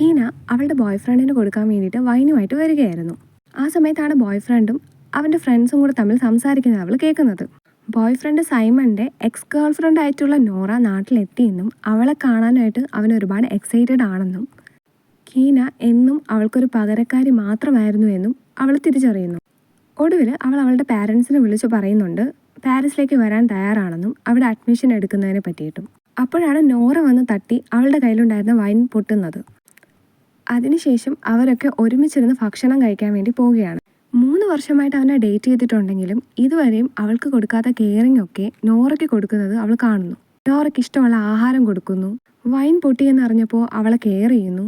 കീന അവളുടെ ബോയ് ഫ്രണ്ടിന് കൊടുക്കാൻ വേണ്ടിയിട്ട് വൈനുമായിട്ട് വരികയായിരുന്നു. ആ സമയത്താണ് ബോയ് ഫ്രണ്ടും അവന്റെ ഫ്രണ്ട്സും കൂടെ തമ്മിൽ സംസാരിക്കുന്നത് അവൾ കേൾക്കുന്നത്. ബോയ് ഫ്രണ്ട് സൈമന്റെ എക്സ് ഗേൾ ഫ്രണ്ട് ആയിട്ടുള്ള നോറ നാട്ടിലെത്തിയെന്നും അവളെ കാണാനായിട്ട് അവൻ ഒരുപാട് എക്സൈറ്റഡ് ആണെന്നും കീന എന്നും അവൾക്കൊരു പകരക്കാരി മാത്രമായിരുന്നു എന്നും അവൾ തിരിച്ചറിയുന്നു. ഒടുവിൽ അവൾ അവളുടെ പാരൻസിനെ വിളിച്ചു പറയുന്നുണ്ട് പാരീസിലേക്ക് വരാൻ തയ്യാറാണെന്നും അവിടെ അഡ്മിഷൻ എടുക്കുന്നതിനെ പറ്റിയിട്ടും. അപ്പോഴാണ് നോറ വന്ന് തട്ടി അവളുടെ കയ്യിലുണ്ടായിരുന്ന വൈൻ പൊട്ടുന്നത്. അതിനുശേഷം അവരൊക്കെ ഒരുമിച്ചിരുന്ന് ഭക്ഷണം കഴിക്കാൻ വേണ്ടി പോവുകയാണ്. മൂന്ന് വർഷമായിട്ട് അവനെ ഡേറ്റ് ചെയ്തിട്ടുണ്ടെങ്കിലും ഇതുവരെയും അവൾക്ക് കൊടുക്കാത്ത കെയറിംഗ് ഒക്കെ നോറയ്ക്ക് കൊടുക്കുന്നത് അവൾ കാണുന്നു. നോറയ്ക്ക് ഇഷ്ടമുള്ള ആഹാരം കൊടുക്കുന്നു. വൈൻ പൊട്ടി പൊട്ടിയെന്നറിഞ്ഞപ്പോൾ അവളെ കെയർ ചെയ്യുന്നു.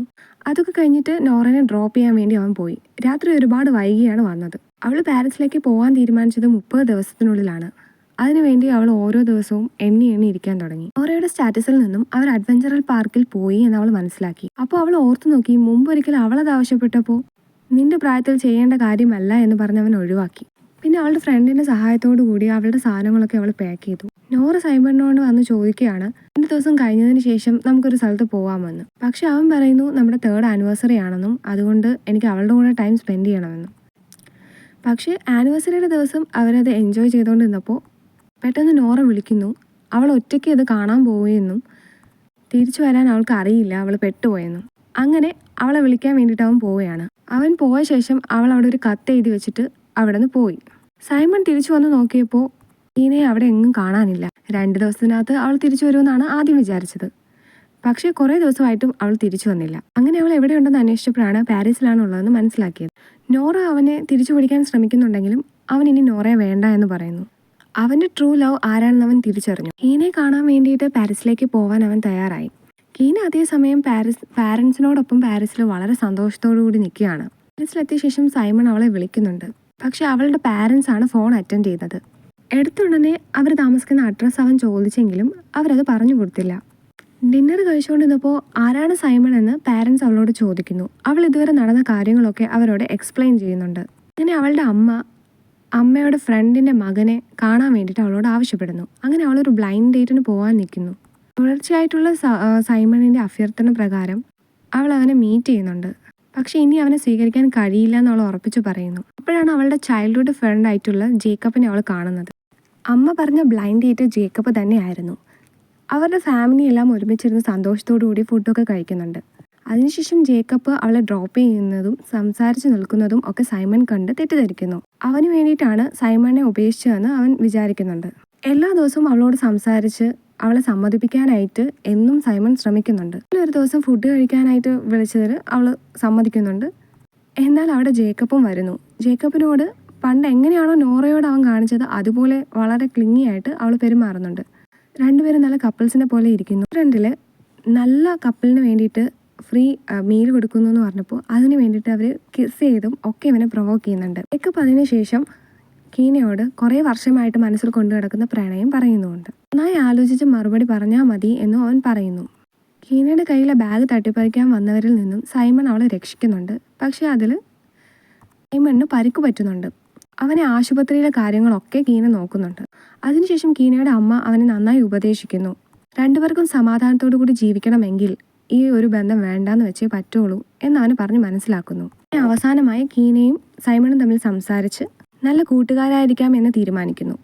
അതൊക്കെ കഴിഞ്ഞിട്ട് നോറനെ ഡ്രോപ്പ് ചെയ്യാൻ വേണ്ടി അവൻ പോയി. രാത്രി ഒരുപാട് വൈകിയാണ് വന്നത്. അവൾ പാരീസിലേക്ക് പോകാൻ തീരുമാനിച്ചത് മുപ്പത് ദിവസത്തിനുള്ളിലാണ്. അതിനുവേണ്ടി അവൾ ഓരോ ദിവസവും എണ്ണി എണ്ണി ഇരിക്കാൻ തുടങ്ങി. നോറയുടെ സ്റ്റാറ്റസിൽ നിന്നും അവർ അഡ്വഞ്ചറൽ പാർക്കിൽ പോയി എന്ന് അവൾ മനസ്സിലാക്കി. അപ്പോൾ അവൾ ഓർത്തു നോക്കി മുമ്പൊരിക്കൽ അവളത് ആവശ്യപ്പെട്ടപ്പോൾ നിന്റെ പ്രായത്തിൽ ചെയ്യേണ്ട കാര്യമല്ല എന്ന് പറഞ്ഞ് അവൻ ഒഴിവാക്കി. പിന്നെ അവളുടെ ഫ്രണ്ടിന്റെ സഹായത്തോടു കൂടി അവളുടെ സാധനങ്ങളൊക്കെ അവൾ പാക്ക് ചെയ്തു. നോറ സൈമണിനോട് വന്ന് ചോദിക്കുകയാണ് രണ്ട് ദിവസം കഴിഞ്ഞതിന് ശേഷം നമുക്കൊരു സ്ഥലത്ത് പോകാമെന്ന് പക്ഷെ അവൻ പറയുന്നു നമ്മുടെ തേർഡ് ആനിവേഴ്സറി ആണെന്നും അതുകൊണ്ട് എനിക്ക് അവളുടെ കൂടെ ടൈം സ്പെൻഡ് ചെയ്യണമെന്നും. പക്ഷേ ആനിവേഴ്സറിയുടെ ദിവസം അവരത് എൻജോയ് ചെയ്തുകൊണ്ട് നിന്നപ്പോൾ പെട്ടെന്ന് നോറ വിളിക്കുന്നു. അവൾ ഒറ്റയ്ക്ക് അത് കാണാൻ പോവുകയെന്നും തിരിച്ചു വരാൻ അവൾക്ക് അറിയില്ല അവൾ പെട്ടുപോയെന്നും. അങ്ങനെ അവളെ വിളിക്കാൻ വേണ്ടിയിട്ട് അവൻ പോവുകയാണ്. അവൻ പോയ ശേഷം അവൾ അവിടെ ഒരു കത്ത് എഴുതി വെച്ചിട്ട് അവിടെ നിന്ന് പോയി. സൈമൺ തിരിച്ചു വന്ന് നോക്കിയപ്പോൾ ഈനെ അവിടെ എങ്ങും കാണാനില്ല. രണ്ട് ദിവസത്തിനകത്ത് അവൾ തിരിച്ചു വരുമെന്നാണ് ആദ്യം വിചാരിച്ചത്. പക്ഷേ കുറേ ദിവസമായിട്ടും അവൾ തിരിച്ചു വന്നില്ല. അങ്ങനെ അവൾ എവിടെയുണ്ടെന്ന് അന്വേഷിച്ചപ്പോഴാണ് പാരീസിലാണുള്ളതെന്ന് മനസ്സിലാക്കിയത്. നോറ അവനെ തിരിച്ചു പിടിക്കാൻ ശ്രമിക്കുന്നുണ്ടെങ്കിലും അവൻ ഇനി നോറയെ വേണ്ട എന്ന് പറയുന്നു. അവന്റെ ട്രൂ ലവ് ആരാണെന്ന് അവൻ തിരിച്ചറിഞ്ഞു. കീനെ കാണാൻ വേണ്ടിയിട്ട് പാരീസിലേക്ക് പോവാൻ അവൻ തയ്യാറായി. കീന അതേസമയം പാരീസ് പാരൻസിനോടൊപ്പം പാരീസിൽ വളരെ സന്തോഷത്തോടു കൂടി നിൽക്കുകയാണ്. പാരീസിലെത്തിയ ശേഷം സൈമൺ അവളെ വിളിക്കുന്നുണ്ട്. പക്ഷെ അവളുടെ പാരൻസ് ആണ് ഫോൺ അറ്റൻഡ് ചെയ്തത് എടുത്തുടനെ അവർ താമസിക്കുന്ന അഡ്രസ്സ് അവൻ ചോദിച്ചെങ്കിലും അവരത് പറഞ്ഞു കൊടുത്തില്ല. ഡിന്നർ കഴിച്ചുകൊണ്ടിരുന്നപ്പോൾ ആരാണ് സൈമൺ എന്ന് പാരൻസ് അവളോട് ചോദിക്കുന്നു. അവൾ ഇതുവരെ നടന്ന കാര്യങ്ങളൊക്കെ അവരോട് എക്സ്പ്ലെയിൻ ചെയ്യുന്നുണ്ട്. അങ്ങനെ അവളുടെ അമ്മ അമ്മയുടെ ഫ്രണ്ടിന്റെ മകനെ കാണാൻ വേണ്ടിയിട്ട് അവളോട് ആവശ്യപ്പെടുന്നു. അങ്ങനെ അവളൊരു ബ്ലൈൻഡ് ഡേറ്റിന് പോകാൻ നിൽക്കുന്നു. തുടർച്ചയായിട്ടുള്ള സൈമണിന്റെ അഭ്യർത്ഥന പ്രകാരം അവൾ അവനെ മീറ്റ് ചെയ്യുന്നുണ്ട്. പക്ഷെ ഇനി അവനെ സ്വീകരിക്കാൻ കഴിയില്ല എന്ന് അവൾ ഉറപ്പിച്ചു പറയുന്നു. അപ്പോഴാണ് അവളുടെ ചൈൽഡ്ഹുഡ് ഫ്രണ്ട് ആയിട്ടുള്ള ജേക്കബിനെ അവൾ കാണുന്നത്. അമ്മ പറഞ്ഞ ബ്ലൈൻഡ് ഡേറ്റ് ജേക്കബ് തന്നെയായിരുന്നു. അവരുടെ ഫാമിലി എല്ലാം ഒരുമിച്ചിരുന്ന് സന്തോഷത്തോടു കൂടി ഫുഡൊക്കെ കഴിക്കുന്നുണ്ട്. അതിനുശേഷം ജേക്കബ് അവളെ ഡ്രോപ്പ് ചെയ്യുന്നതും സംസാരിച്ചു നിൽക്കുന്നതും ഒക്കെ സൈമൺ കണ്ട് തെറ്റിദ്ധരിക്കുന്നു. അവന് വേണ്ടിയിട്ടാണ് സൈമണിനെ ഉപേക്ഷിച്ചതെന്ന് അവൻ വിചാരിക്കുന്നുണ്ട്. എല്ലാ ദിവസവും അവളോട് സംസാരിച്ച് അവളെ സമ്മതിപ്പിക്കാനായിട്ട് എന്നും സൈമൺ ശ്രമിക്കുന്നുണ്ട്. ഒരു ദിവസം ഫുഡ് കഴിക്കാനായിട്ട് വിളിച്ചതിൽ അവൾ സമ്മതിക്കുന്നുണ്ട്. എന്നാൽ അവിടെ ജേക്കബും വരുന്നു. ജേക്കബിനോട് പണ്ട് എങ്ങനെയാണോ നോറയോട് അവൻ കാണിച്ചത് അതുപോലെ വളരെ ക്ലിങ്ങി ആയിട്ട് അവൾ പെരുമാറുന്നുണ്ട്. രണ്ടുപേരും നല്ല കപ്പിൾസിനെ പോലെ ഇരിക്കുന്നു. ഫ്രണ്ടിൽ നല്ല കപ്പിളിന് വേണ്ടിയിട്ട് ഫ്രീ മീൽ കൊടുക്കുന്നു എന്ന് പറഞ്ഞപ്പോൾ അതിന് വേണ്ടിയിട്ട് അവർ കിസ് ചെയ്തും ഒക്കെ ഇവനെ പ്രൊവോക്ക് ചെയ്യുന്നുണ്ട്. ജേക്കബ് അതിനുശേഷം കീനയോട് കുറേ വർഷമായിട്ട് മനസ്സിൽ കൊണ്ടു കിടക്കുന്ന പ്രണയം പറയുന്നുണ്ട് നന്നായി ആലോചിച്ച് മറുപടി പറഞ്ഞാൽ മതി എന്നും അവൻ പറയുന്നു. കീനയുടെ കയ്യിലെ ബാഗ് തട്ടിപ്പറിക്കാൻ വന്നവരിൽ നിന്നും സൈമൺ അവളെ രക്ഷിക്കുന്നുണ്ട്. പക്ഷേ അതിൽ സൈമണിന് പരിക്ക് പറ്റുന്നുണ്ട്. അവനെ ആശുപത്രിയിലെ കാര്യങ്ങളൊക്കെ കീന നോക്കുന്നുണ്ട്. അതിനുശേഷം കീനയുടെ അമ്മ അവനെ നന്നായി ഉപദേശിക്കുന്നു. രണ്ടുപേർക്കും സമാധാനത്തോടു കൂടി ജീവിക്കണമെങ്കിൽ ഈ ഒരു ബന്ധം വേണ്ടാന്ന് വെച്ചേ പറ്റുള്ളൂ എന്ന് അവന് പറഞ്ഞ് മനസ്സിലാക്കുന്നു. അവസാനമായി കീനയും സൈമണും തമ്മിൽ സംസാരിച്ച് നല്ല കൂട്ടുകാരായിരിക്കാം എന്ന് തീരുമാനിക്കുന്നു.